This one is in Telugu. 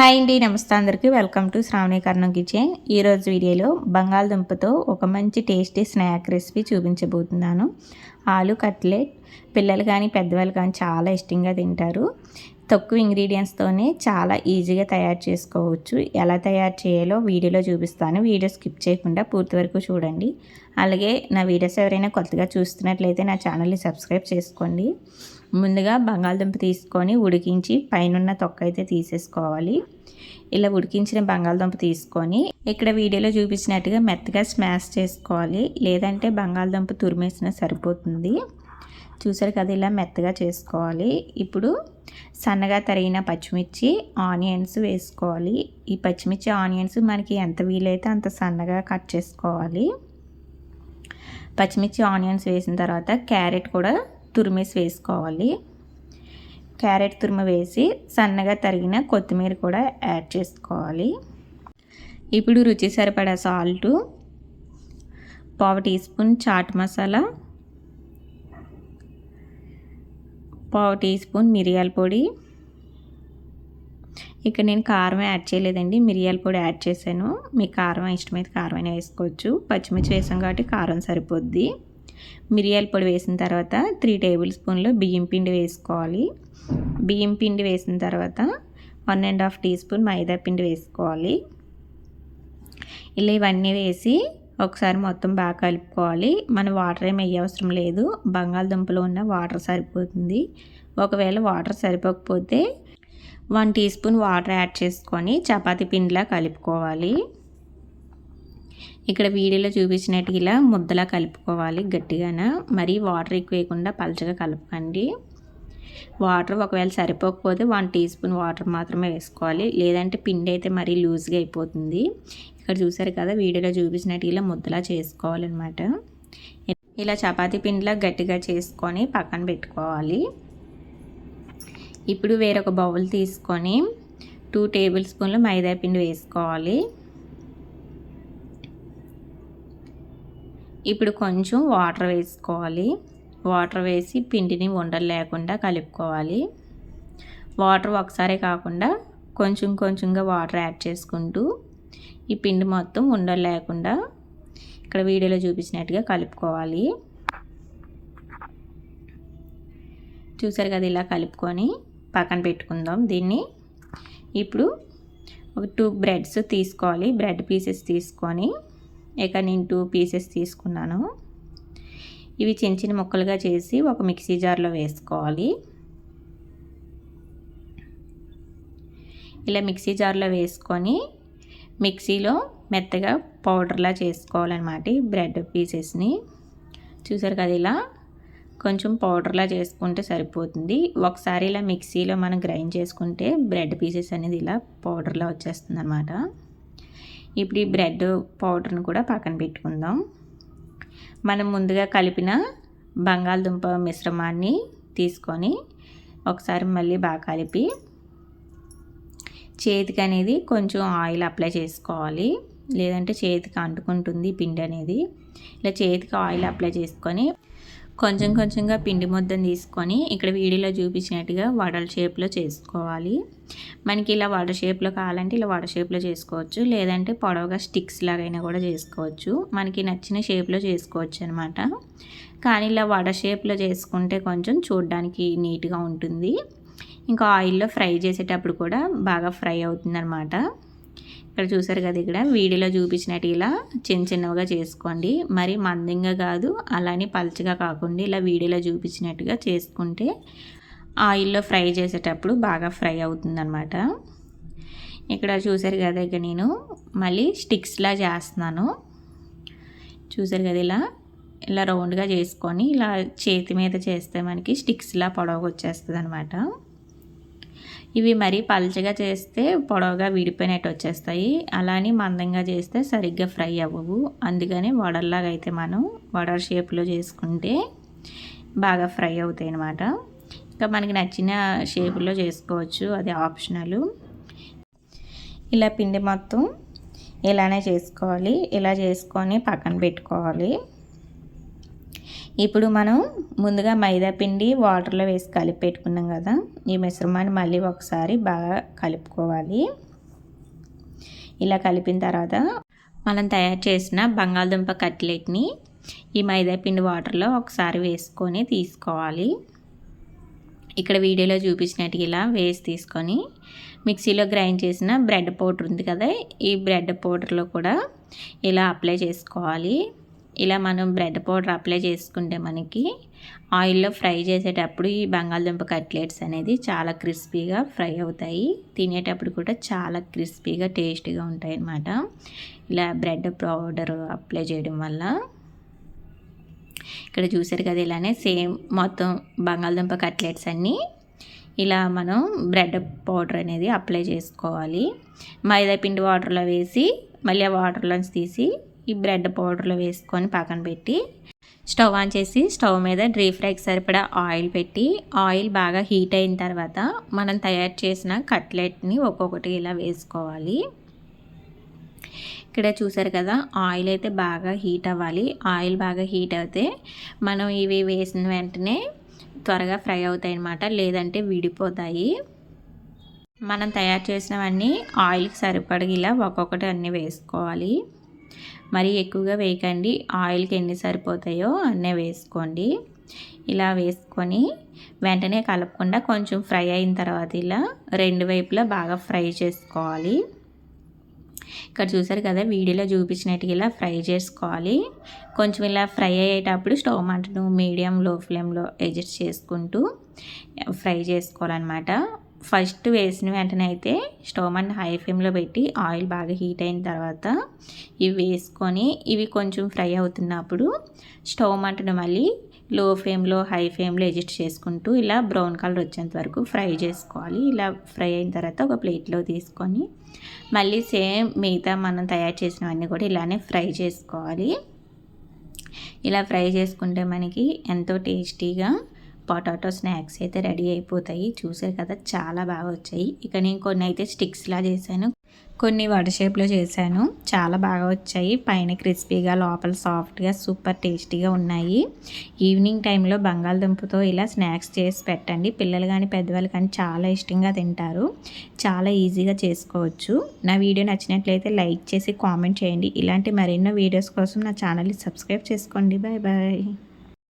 హాయ్ అండి నమస్తే అందరికీ. Welcome to Shravani Karnam kitchen. ఈరోజు వీడియోలో బంగాళదుంపతో ఒక మంచి టేస్టీ స్నాక్ రెసిపీ చూపించబోతున్నాను. ఆలు కట్లెట్ పిల్లలు కానీ పెద్దవాళ్ళు కానీ చాలా ఇష్టంగా తింటారు. తక్కువ ఇంగ్రీడియంట్స్తోనే చాలా ఈజీగా తయారు చేసుకోవచ్చు. ఎలా తయారు చేయాలో వీడియోలో చూపిస్తాను. వీడియో స్కిప్ చేయకుండా పూర్తి వరకు చూడండి. అలాగే నా వీడియోస్ ఎవరైనా కొత్తగా చూస్తున్నట్లయితే నా ఛానల్ని సబ్స్క్రైబ్ చేసుకోండి. ముందుగా బంగాళదుంప తీసుకొని ఉడికించి పైనున్న తొక్క అయితే తీసేసుకోవాలి. ఇలా ఉడికించిన బంగాళదుంప తీసుకొని ఇక్కడ వీడియోలో చూపించినట్టుగా మెత్తగా స్మాష్ చేసుకోవాలి. లేదంటే బంగాళదుంప తురిమేసిన సరిపోతుంది. చూసారు కదా ఇలా మెత్తగా చేసుకోవాలి. ఇప్పుడు సన్నగా తరిగిన పచ్చిమిర్చి ఆనియన్స్ వేసుకోవాలి. ఈ పచ్చిమిర్చి ఆనియన్స్ మనకి ఎంత వీలైతే అంత సన్నగా కట్ చేసుకోవాలి. పచ్చిమిర్చి ఆనియన్స్ వేసిన తర్వాత క్యారెట్ కూడా తురిమేసి వేసుకోవాలి. క్యారెట్ తురుము వేసి సన్నగా తరిగిన కొత్తిమీర కూడా యాడ్ చేసుకోవాలి. ఇప్పుడు రుచి సరిపడా సాల్టు పావు టీ స్పూన్ చాట్ మసాలా పావు టీ స్పూన్ మిరియాల పొడి. ఇక్కడ నేను కారం యాడ్ చేయలేదండి మిరియాల పొడి యాడ్ చేశాను. మీకు కారం ఇష్టమైతే కారం అయినా వేసుకోవచ్చు. పచ్చిమిర్చి వేసాం కాబట్టి కారం సరిపోద్ది. మిరియాల పొడి వేసిన తర్వాత త్రీ టేబుల్ స్పూన్లు బియ్యం పిండి వేసుకోవాలి. బియ్యం పిండి వేసిన తర్వాత one and half teaspoon maida పిండి వేసుకోవాలి. ఇలా ఇవన్నీ వేసి ఒకసారి మొత్తం బాగా కలుపుకోవాలి. మన వాటర్ ఏమి అవసరం లేదు. బంగాళదుంపలో ఉన్న వాటర్ సరిపోతుంది. ఒకవేళ వాటర్ సరిపోకపోతే one teaspoon water add చేసుకొని చపాతీ పిండిలా కలుపుకోవాలి. ఇక్కడ వీడియోలో చూపించినట్టు ఇలా ముద్దలా కలుపుకోవాలి గట్టిగాన. మరీ వాటర్ ఎక్కువ వేయకుండా పలచగా కలపకండి. వాటర్ ఒకవేళ సరిపోకపోతే వన్ టీ స్పూన్ వాటర్ మాత్రమే వేసుకోవాలి. లేదంటే పిండి అయితే మరీ లూజ్గా అయిపోతుంది. ఇక్కడ చూసారు కదా వీడియోలో చూపించినట్టు ఇలా ముద్దలా చేసుకోవాలన్నమాట. ఇలా చపాతీ పిండిలా గట్టిగా చేసుకొని పక్కన పెట్టుకోవాలి. ఇప్పుడు వేరొక బౌల్ తీసుకొని టూ టేబుల్ స్పూన్లు మైదా పిండి వేసుకోవాలి. ఇప్పుడు కొంచెం వాటర్ వేసుకోవాలి. వాటర్ వేసి పిండిని ఉండలు లేకుండా కలుపుకోవాలి. వాటర్ ఒకసారి కాకుండా కొంచెం కొంచెంగా వాటర్ యాడ్ చేసుకుంటూ ఈ పిండి మొత్తం ఉండలు లేకుండా ఇక్కడ వీడియోలో చూపించినట్టుగా కలుపుకోవాలి. చూసారు కదా ఇలా కలుపుకొని పక్కన పెట్టుకుందాం దీన్ని. ఇప్పుడు ఒక టూ బ్రెడ్స్ తీసుకోవాలి. బ్రెడ్ పీసెస్ తీసుకొని ఇక నేను టూ పీసెస్ తీసుకున్నాను. ఇవి చిన్న చిన్న ముక్కలుగా చేసి ఒక మిక్సీ జార్లో వేసుకోవాలి. ఇలా మిక్సీ జార్లో వేసుకొని మిక్సీలో మెత్తగా పౌడర్లా చేసుకోవాలన్నమాట బ్రెడ్ పీసెస్ని. చూసారు కదా ఇలా? కొంచెం పౌడర్లా చేసుకుంటే సరిపోతుంది. ఒకసారి ఇలా మిక్సీలో మనం గ్రైండ్ చేసుకుంటే బ్రెడ్ పీసెస్ అనేది ఇలా పౌడర్లా వచ్చేస్తుంది అనమాట ఇప్పుడు ఈ బ్రెడ్ పౌడర్ని కూడా పక్కన పెట్టుకుందాం. మనం ముందుగా కలిపిన బంగాళదుంప మిశ్రమాన్ని తీసుకొని ఒకసారి మళ్ళీ బాగా కలిపి చేతికి అనేది కొంచెం ఆయిల్ అప్లై చేసుకోవాలి. లేదంటే చేతికి అంటుకుంటుంది పిండి అనేది. ఇలా చేతికి ఆయిల్ అప్లై చేసుకొని కొంచెం కొంచెంగా పిండి ముద్దను తీసుకొని ఇక్కడ వీడియోలో చూపించినట్టుగా వడల షేప్లో చేసుకోవాలి. మనకి ఇలా వడ షేప్లో కావాలంటే ఇలా వడ షేప్లో చేసుకోవచ్చు. లేదంటే పొడవుగా స్టిక్స్ లాగైనా కూడా చేసుకోవచ్చు. మనకి నచ్చిన షేప్లో చేసుకోవచ్చు అనమాట కానీ ఇలా వడ షేప్లో చేసుకుంటే కొంచెం చూడడానికి నీట్గా ఉంటుంది. ఇంకా ఆయిల్లో ఫ్రై చేసేటప్పుడు కూడా బాగా ఫ్రై అవుతుందన్నమాట. ఇక్కడ చూసారు కదా ఇక్కడ వీడియోలో చూపించినట్టు ఇలా చిన్న చిన్నవిగా చేసుకోండి. మరి మందంగా కాదు అలానే పలచగా కాకుండా ఇలా వీడియోలో చూపించినట్టుగా చేసుకుంటే ఆయిల్లో ఫ్రై చేసేటప్పుడు బాగా ఫ్రై అవుతుందన్నమాట. ఇక్కడ చూసారు కదా ఇక నేను మళ్ళీ స్టిక్స్లా చేస్తున్నాను. చూసారు కదా ఇలా ఇలా రౌండ్గా చేసుకొని ఇలా చేతి మీద చేస్తే మనకి స్టిక్స్లా పొడవకు వచ్చేస్తుంది అనమాట ఇవి మరీ పల్చగా చేస్తే పొడవుగా విడిపోయినట్టు వచ్చేస్తాయి. అలానే మందంగా చేస్తే సరిగ్గా ఫ్రై అవ్వవు. అందుకని వడల్లాగా అయితే మనం వడర్ షేప్లో చేసుకుంటే బాగా ఫ్రై అవుతాయి అన్నమాట. ఇంకా మనకి నచ్చిన షేపులో చేసుకోవచ్చు. అది ఆప్షనల్. ఇలా పిండి మొత్తం ఇలానే చేసుకోవాలి. ఇలా చేసుకొని పక్కన పెట్టుకోవాలి. ఇప్పుడు మనం ముందుగా మైదా పిండి వాటర్లో వేసి కలిపి పెట్టుకున్నాం కదా ఈ మిశ్రమాన్ని మళ్ళీ ఒకసారి బాగా కలుపుకోవాలి. ఇలా కలిపిన తర్వాత మనం తయారు చేసిన బంగాళదుంప కట్లెట్ని ఈ మైదా పిండి వాటర్లో ఒకసారి వేసుకొని తీసుకోవాలి. ఇక్కడ వీడియోలో చూపించినట్టు ఇలా వేసి తీసుకొని మిక్సీలో గ్రైండ్ చేసిన బ్రెడ్ పౌడర్ ఉంది కదా ఈ బ్రెడ్ పౌడర్లో కూడా ఇలా అప్లై చేసుకోవాలి. ఇలా మనం బ్రెడ్ పౌడర్ అప్లై చేసుకుంటే మనకి ఆయిల్లో ఫ్రై చేసేటప్పుడు ఈ బంగాళదుంప కట్లెట్స్ అనేది చాలా క్రిస్పీగా ఫ్రై అవుతాయి. తినేటప్పుడు కూడా చాలా క్రిస్పీగా టేస్టీగా ఉంటాయి అన్నమాట ఇలా బ్రెడ్ పౌడర్ అప్లై చేయడం వల్ల ఇక్కడ చూసారు కదా ఇలానే సేమ్ మొత్తం బంగాళదుంప కట్లెట్స్ అన్నీ ఇలా మనం బ్రెడ్ పౌడర్ అనేది అప్లై చేసుకోవాలి. మైదా పిండి వాటర్లో వేసి మళ్ళీ ఆ వాటర్లోంచి తీసి ఈ బ్రెడ్ పౌడర్లో వేసుకొని పక్కన పెట్టి స్టవ్ ఆన్ చేసి స్టవ్ మీద డ్రీ ఫ్రైకి సరిపడా ఆయిల్ పెట్టి ఆయిల్ బాగా హీట్ అయిన తర్వాత మనం తయారు చేసిన కట్లెట్ని ఒక్కొక్కటి ఇలా వేసుకోవాలి. ఇక్కడ చూసారు కదా ఆయిల్ అయితే బాగా హీట్ అవ్వాలి. ఆయిల్ బాగా హీట్ అయితే మనం ఇవి వేసిన వెంటనే త్వరగా ఫ్రై అవుతాయి అన్నమాట లేదంటే విడిపోతాయి. మనం తయారు చేసినవన్నీ ఆయిల్కి సరిపడగిలా ఇలా ఒక్కొక్కటి అన్నీ వేసుకోవాలి. మరీ ఎక్కువగా వేయకండి. ఆయిల్కి ఎన్ని సరిపోతాయో అన్నీ వేసుకోండి. ఇలా వేసుకొని వెంటనే కలపకుండా కొంచెం ఫ్రై అయిన తర్వాత ఇలా రెండు వైపులా బాగా ఫ్రై చేసుకోవాలి. ఇక్కడ చూసారు కదా వీడియోలో చూపించినట్టుగా ఇలా ఫ్రై చేసుకోవాలి. కొంచెం ఇలా ఫ్రై అయ్యేటప్పుడు స్టవ్ మంటను మీడియం లో ఫ్లేమ్లో అడ్జస్ట్ చేసుకుంటూ ఫ్రై చేసుకోవాలన్నమాట. ఫస్ట్ వేసిన వెంటనే అయితే స్టవ్ అండ్ హై ఫ్లేమ్లో పెట్టి ఆయిల్ బాగా హీట్ అయిన తర్వాత ఇవి వేసుకొని ఇవి కొంచెం ఫ్రై అవుతున్నప్పుడు స్టవ్ మంటను మళ్ళీ లో ఫ్లేమ్లో హై ఫ్లేమ్లో అడ్జస్ట్ చేసుకుంటూ ఇలా బ్రౌన్ కలర్ వచ్చేంత వరకు ఫ్రై చేసుకోవాలి. ఇలా ఫ్రై అయిన తర్వాత ఒక ప్లేట్లో తీసుకొని మళ్ళీ సేమ్ మిగతా మనం తయారు చేసినవన్నీ కూడా ఇలానే ఫ్రై చేసుకోవాలి. ఇలా ఫ్రై చేసుకుంటే మనకి ఎంతో టేస్టీగా పొటాటో స్నాక్స్ అయితే రెడీ అయిపోతాయి. చూసారు కదా చాలా బాగా వచ్చాయి. ఇక నేను కొన్ని అయితే స్టిక్స్లా చేశాను. కొన్ని వడ షేప్లో చేశాను. చాలా బాగా వచ్చాయి. పైన క్రిస్పీగా లోపల సాఫ్ట్గా సూపర్ టేస్టీగా ఉన్నాయి. ఈవినింగ్ టైంలో బంగాళదుంపతో ఇలా స్నాక్స్ చేసి పెట్టండి. పిల్లలు కానీ పెద్దవాళ్ళు కానీ చాలా ఇష్టంగా తింటారు. చాలా ఈజీగా చేసుకోవచ్చు. నా వీడియో నచ్చినట్లయితే లైక్ చేసి కామెంట్ చేయండి. ఇలాంటి మరెన్నో వీడియోస్ కోసం నా ఛానల్ని సబ్స్క్రైబ్ చేసుకోండి. Bye bye